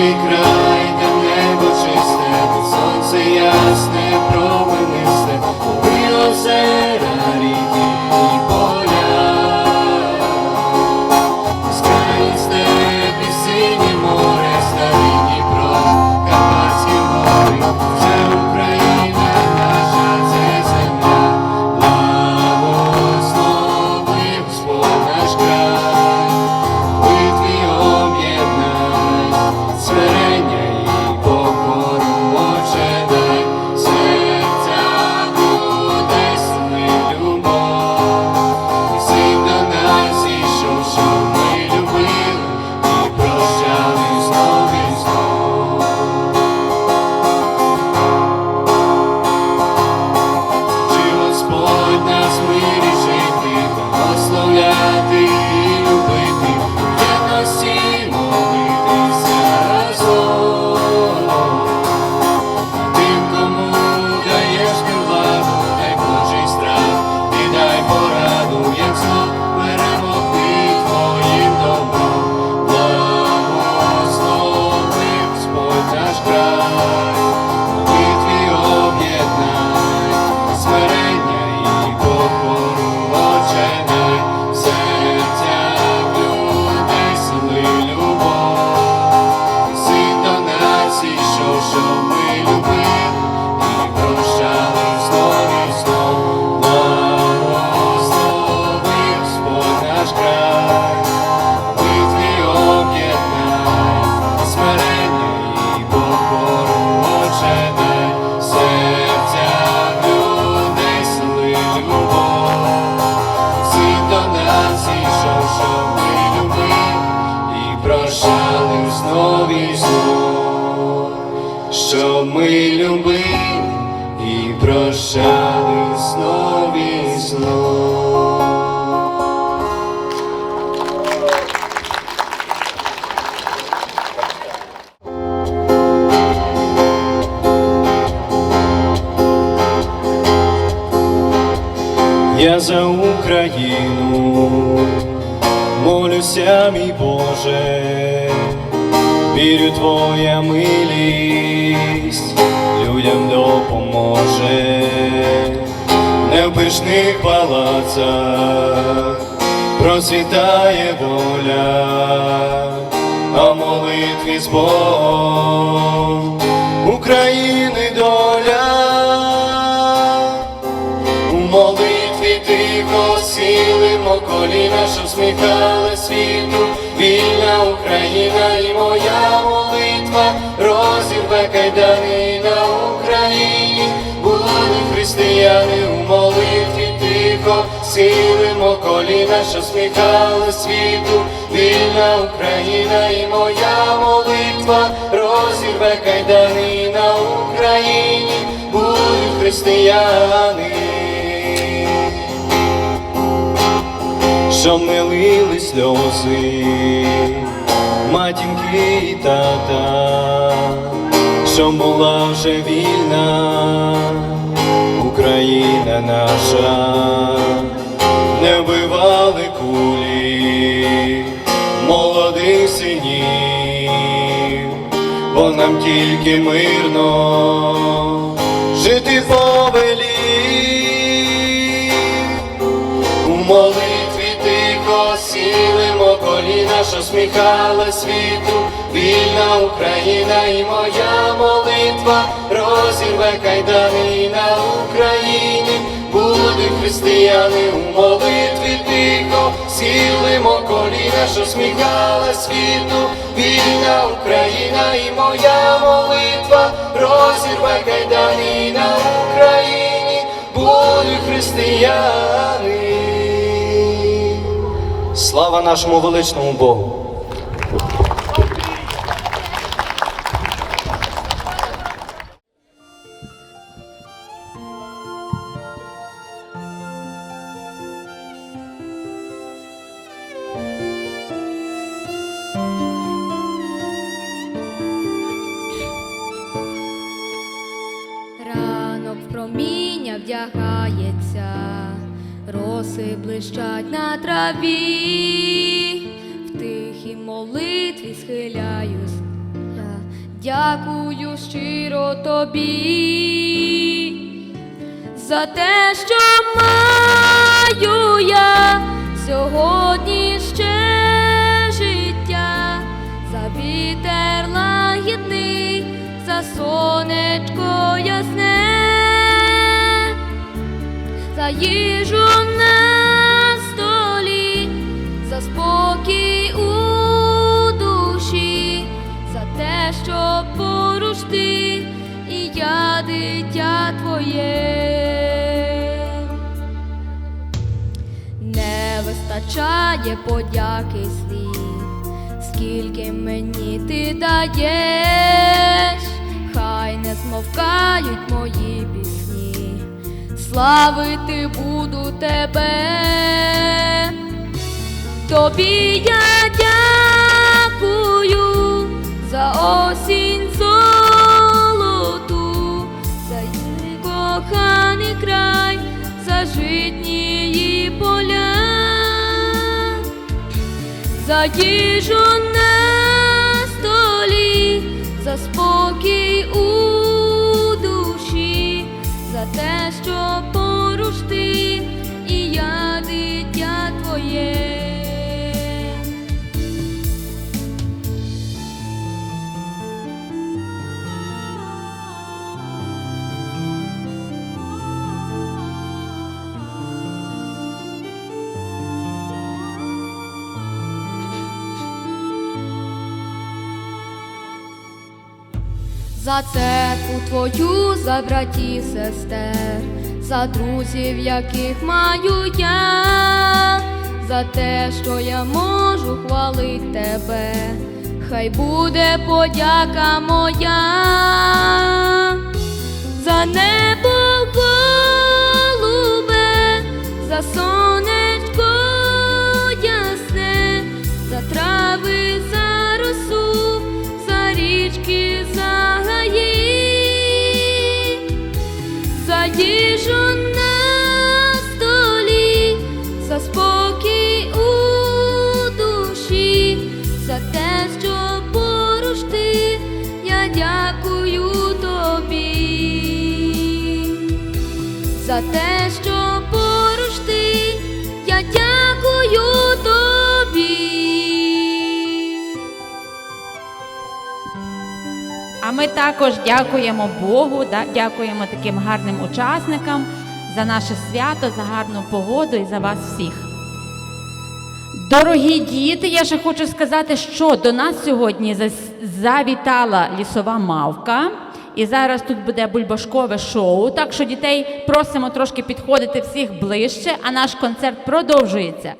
нашій край, де небо чисте, сонце ясне, променисте, озера, Господь щоб ми любили і прощали знов і знов. Я за Україну молюся, мій Боже, вірю, Твоя милість людям допоможе, не в пишних палацах процвітає воля, а молитві з Богом України доля. Молитві тихо сілимо коліна, що всміхали світу, вільна Україна і моя молитва розірве кайдани на Україні, були християни у молитві тихо, сілимо коліна, що всміхали світу, вільна Україна і моя молитва розірве кайдани на Україні, будуть християни. Щоб не лили сльози, матінки і тата, щоб була вже вільна Україна наша, не вбивали кулі молодих синів, бо нам тільки мирно жити повелів. Що сміхала світу, вільна Україна і моя молитва розірве кайдани на Україні, будуть християни у молитві тихо, сілимо коліна, що сміхала світу, вільна Україна і моя молитва розірве кайдани на Україні, будуть християни. Слава нашому величному Богу! Ранок проміння вдягається, роси блищать на траві, в тихій молитві схиляюсь. Я дякую щиро тобі за те, що маю я сьогодні ще життя, за вітер лагідний, за сонечко ясне, за їжу на столі, за спокій у душі, за те, що поруч ти, і я дитя твоє. Не вистачає подяки слів, скільки мені ти даєш, хай не змовкають мої пісні, славити буду тебе. Тобі я дякую за осінь золоту, за її коханий край, за житнії поля, за їжу на столі, за спокій у за те, що поруч ти, За церкву твою, за братів, сестер, за друзів, яких маю я, за те, що я можу хвалить тебе, хай буде подяка моя, за небо голубе, за сонечко за те, що поруч ти, я дякую тобі за те, що поруч ти, я дякую тобі. А ми також дякуємо Богу, дякуємо таким гарним учасникам за наше свято, за гарну погоду і за вас всіх. Дорогі діти, я ще хочу сказати, що до нас сьогодні завітала лісова мавка. І зараз тут буде бульбашкове шоу. Так що дітей просимо трошки підходити всіх ближче, а наш концерт продовжується.